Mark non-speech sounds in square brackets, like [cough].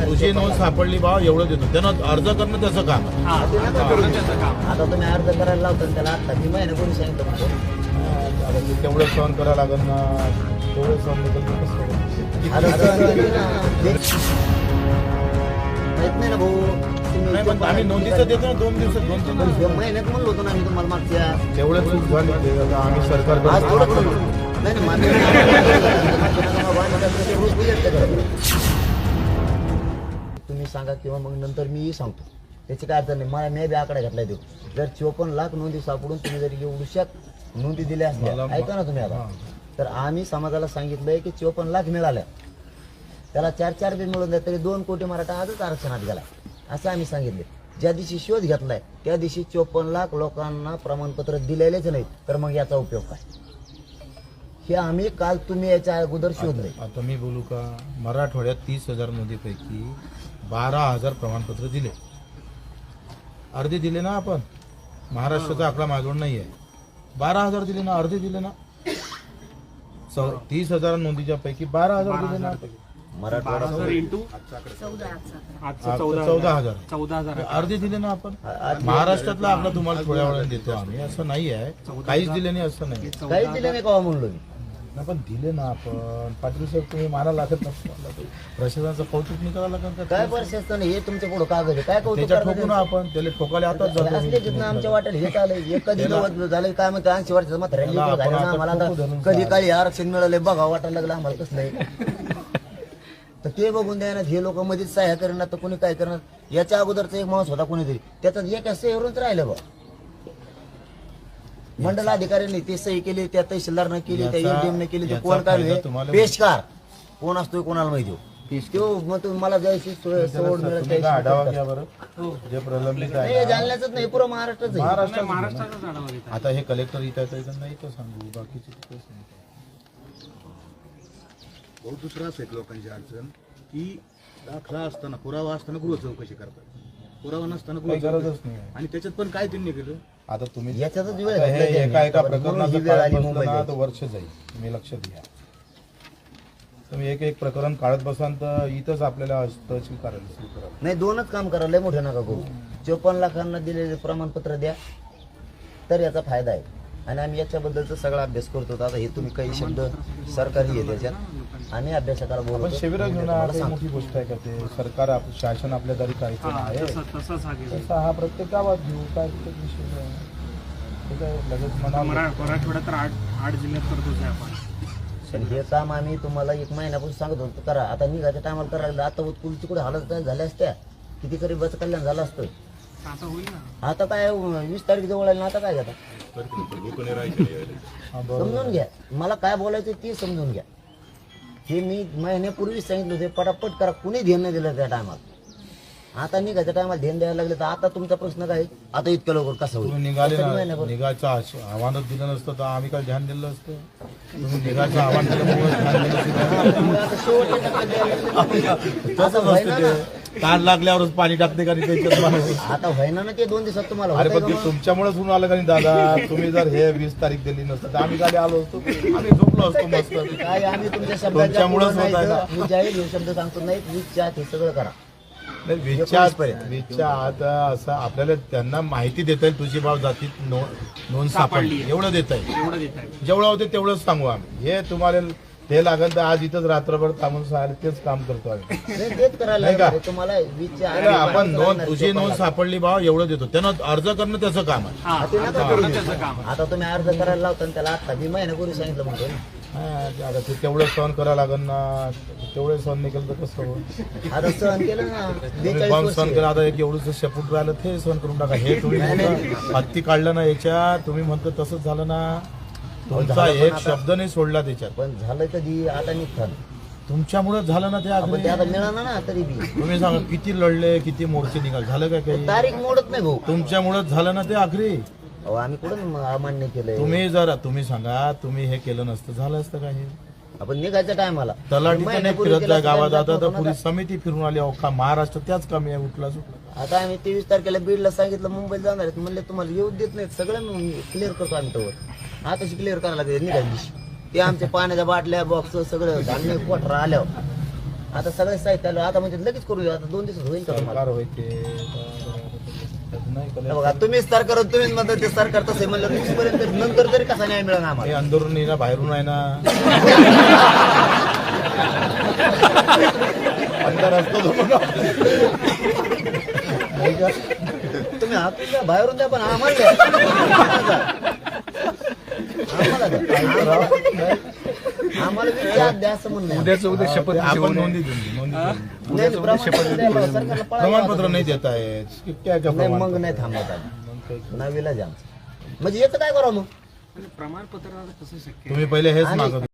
तुझी नोंद सापडली बा एवढं देतो त्यानं अर्ज करणं त्याचं काम आहे. हा. त्याचं. आता तुम्ही अर्ज करायला लावता आणि त्याला आता मी महिना करून सांगितलं म्हणतो. आता ते तेवढं सहन करावं लागेल ना तेवढं सहन नाही केलं तर कसं होईल? आता माहीत नाही ना भाऊ तुम्ही नाही पण आम्ही नोंदीचं देतो ना दोन दिवसात दोन तीन दिवसात. दोन महिन्यात म्हणलो होतो ना मी तुम्हाला मागच्या तेवढं चूक झाली ते आता आम्ही आज सरकार. नाही नाही रोज. [laughs] तुम्ही सांगा किंवा मग नंतर मी सांगतो. त्याची काय अडचण नाही. मला मी बी आकडा घातलाय देऊ. जर चोपन्न लाख नोंदी सापडून तुम्ही जर एवढ्यात नोंदी दिल्या असल्या ऐका ना तुम्ही आता. तर आम्ही समाजाला सांगितलंय की चोपन्न लाख मिळाल्या. त्याला चार चार बी मिळून द्या तरी दोन कोटी मराठा आजच आरक्षणात गेला. असं आम्ही सांगितले ज्या दिवशी शोध घेतलाय त्या दिवशी चोपन्न लाख लोकांना प्रमाणपत्र दिलेलेच नाहीत. तर मग याचा उपयोग काय? हे आम्ही काल तुम्ही याच्या अगोदर शोधले आता मी बोलू का? मराठवाड्यात तीस हजार नोंदीपैकी बारा हजार प्रमाणपत्र दिले. अर्धे दिले ना आपण? महाराष्ट्राचा आकडा माझ्याजवळ नाही आहे बारा हजार दिले ना अर्धे दिले ना? तीस हजार नोंदीच्या पैकी बारा हजार दिले ना? मराठवाडा हजार इंटू? चौदा हजार. चौदा हजार. अर्धे दिले ना आपण? महाराष्ट्रातला आकडा तुम्हाला थोड्या वेळाने देतो आम्ही. असं नाही आहे काहीच दिले नाही असं नाही काहीच दिले नाही का म्हणलो मी? नाही, पण दिले ना आपण. पाटील साहेब तुम्ही मारा लागत प्रशासनाचं कौतुक नाही करावं लागत काय का प्रशासन हे तुमच्यापुढे कागद आहे? काय कौतुक त्याच्या ठोकू ना आपण. त्याला ठोकायला आताच? असले जिथनं आमच्या वाटेल हे चालय एक कधी नव्वद झालं काय म्हणते ऐंशी वर्षाचं मात्र रॅली त्याला झालं आपण ना आता मला ठोकू आता धरून कधी. काळी आरक्षण मिळालंय बघा वाटायला लागलं आम्हाला कसलं आहे [laughs] तर ते बघून द्या हे लोक मध्येच सहाय्य करणार तर कोणी काय करणार? याच्या अगोदरचा एक माणूस होता कोणीतरी. त्याच्यात एक सहीवरूनच राहिलं बा. मंडल अधिकाऱ्यांनी ते सही केली त्या तहसीलदारनं केली त्या एमडीएम ने केली ते कोण काय हे? पेशकार. कोण असतोय कोणाला माहिती हो. तो मग तुम्ही मला जयशी सोय- सवड मिळेल तुम्ही त्याशी काय आढावा करता. घ्या बरं. जे प्रलंबित नाही, हे आहे. ना, जालन्याचंच नाही पुरं महाराष्ट्राचं आहे. महाराष्ट्रात महाराष्ट्राचाच आढावा घेतात. आता हे कलेक्टर इथं नाही तर सांगू. बाकीचे बहुत दुसरं असं एक लोकांची अडचण की दाखला असताना पुरावा असताना गृह चौकशी करतात. पुरावा नसताना काही गृह गरजच नाही. आहे. आणि त्याच्यात पण काय त्यांनी केलं? आता तुम्ही याच्यातच वेळ आता हे घातला त्यांनी. एका एका म्हणून ही प्रकरणाचं वेळ काढत आली बसलं मुंबईला. ना तर वर्ष जाईल. तुम्ही लक्षात घ्या तुम्ही एक एक प्रकरण काढत बसाल तर इथंच आपल्याला तहसील कार्यालय सुरू करावं नाही दोनच काम करा लय मोठे नका करू. चोपन्न लाखांना दिलेले प्रमाणपत्र द्या. तर याचा फायदा आहे. आणि आम्ही याच्याबद्दलचा सगळा अभ्यास करतो. आता हे तुम्ही काही शब्द सरकारी आहे त्याच्यात. आम्ही अभ्यासकाला आपण बोलतो. शिबिर घेऊन काही. मोठी गोष्ट आहे का ते? सरकार आप- शासन आपल्या दारी करायचं हा, आहे तसं तसंच हा गेला तसा हा प्रत्येक गावात घेऊ काय तिथे विषय नाही. ते काय लगेच मना मरा मराठवाड्यात तर आठ आठ जिल्ह्यात करतोच आहे आपण. पण हे काम आम्ही तुम्हाला एक महिन्यापासून सांगत होतो. करा. आता निघायच्या टायमाला करायला लागलं. आता उत्कुलची कुठे हालत काय झाल्या असत्या. किती तरी बस कल्याण झालं असतं. आता होईल ना. आता काय वीस तारीख जवळ आली ना आता काय घेता? हा, बरोबर. समजून घ्या. मला काय बोलायचं ते समजून घ्या. हे मी महिन्यापूर्वीच सांगितलं होते पटापट करा कुणी ध्यान नाही दिलं त्या टायमाला आता निघायच्या टायमाला ध्यान द्यायला लागले तर आता तुमचा प्रश्न काय आता इतक्या लवकर कसं तुम्ही होईल निघाले तरी ना महिन्याभर. निघायचं आश- आव्हानच दिलं नसतं तर आम्ही काय ध्यान दिलं असतं तुम्ही निघायचं आव्हान दिल्यामुळे ध्यान दिलं असतं. मग आता शेवटच्या टप्प्यात द्यायला लागले. आता तसंच व्हायना असतं ना. ते ताण लागल्यावरच पाणी टाकते का नाही त्याच्यात. आता व्हायना ना ते दोन दिवसात तुम्हाला अरे होतंय पण का ते मग? तुमच्यामुळेच होऊन आलं का नाही दादा? तुम्ही जर हे वीस तारीख दिली नसतं तर आम्ही गाडी आलो असतो. आम्ही झोपलो असतो मस्त. काय आम्ही तुमच्या शब्दाच्या तुमच्यामुळंच पुढं होत आहे नाही तर मी जाहीर हे शब्द सांगतो नाही वीज चार हे सगळं करा. नाही, आत आत असं आपल्याला त्यांना माहिती देता येईल. तुझी भाव जातीत नो- नोंद सापडली. सापडली. एवढं देता येईल. एवढं देत आहे जेवढं होते तेवढंच सांगू आम्ही. हे तुम्हाला ते लागेल तर आज इथंच रात्रभर थांबून सांगायला तेच काम करतो आम्ही नाही, तेच करायला नाही का? लागणार आहे. तुम्हाला वीजच्या त्याला आधी आपण नोंद तुझी. नोंद सापडली भाव एवढं देतो त्यानं अर्ज करणं त्याचं काम आहे हा ते नका करू. त्याचं काम आता तुम्ही अर्ज करायला लावता आणि त्याला आता मी महिन्यापूर्वी सांगितलं म्हणतो ना. हा, आता ते तेवढं सहन करावं लागेल ना तेवढं सहन नाही केलं तर कसं आता सहन केलं ना तुम्ही बेचाळीस बंद वर्ष सहन करा आता एक एवढंच शेपूट राहिलं ते सहन करून टाका हे तुम्ही म्हणता, हत्ती काढलं ना याच्यात तुम्ही म्हणतो तसंच झालं ना तुमचा एक आता- शब्द नाही सोडला त्याच्यात. पण झालं कधी आता निघतं तुमच्यामुळे झालं ना ते आपण आता मिळालं ना तरी बी. तुम्ही सांगा किती लढले किती मोर्चे निघाल? झालं का काही? तारीख मोडत नाही भाऊ. तुमच्यामुळेच झालं ना ते आखरी? अहो, आम्ही कुठं अमान्य केलंय? तुम्ही जर तुम्ही सांगा तुम्ही हे केलं नसतं झालं असतं का हे? आपण निघायच्या टायमाला. तलाठी नाही गावात. आता तर पुरी आता समिती फिरून आली अहो का महाराष्ट्र त्याच कमी आहे उठला सुटला आम्ही तेवीस तारखेला बीडला सांगितलं मुंबईला जाणार आहेत. म्हणले तुम्हाला येऊ देत नाहीत सगळं क्लिअर करतो आम्ही तोवर. आता क्लिअर करायला लागेल निघाली ते आमच्या पाण्याच्या बाटल्या बॉक्स सगळं धान्य कोठरा आल्यावर आता सगळे साहित्य आलं आता म्हणजे लगेच करू आता दोन दिवसात होईल का तुम्हाला ते हे. बघा तुम्हीच सरकार तुम्हीच म्हणता ते सरकार तसं आहे म्हणलं तिथपर्यंत नंतर तरी कसा न्याय मिळणार हे आम्हाला अंदरून आहे ना बाहेरून आहे ना अंदर असतो तो बघा. नाही का? तुम्ही द्या बाहेरून द्या पण आम्हाला द्या. आम्हाला बी चार द्या असं. उद्याच उद्या शपथ आपण नोंदी नोंदी. नाही, प्रमाणपत्र. नाही देत आहेत क्या क्या नाही मग? नाही थांबत आम्ही. नवीला जाम म्हणजे याचं काय करावं मग आणि प्रमाणपत्र कसं शक्य आहे? तुम्ही पहिले हेच मागत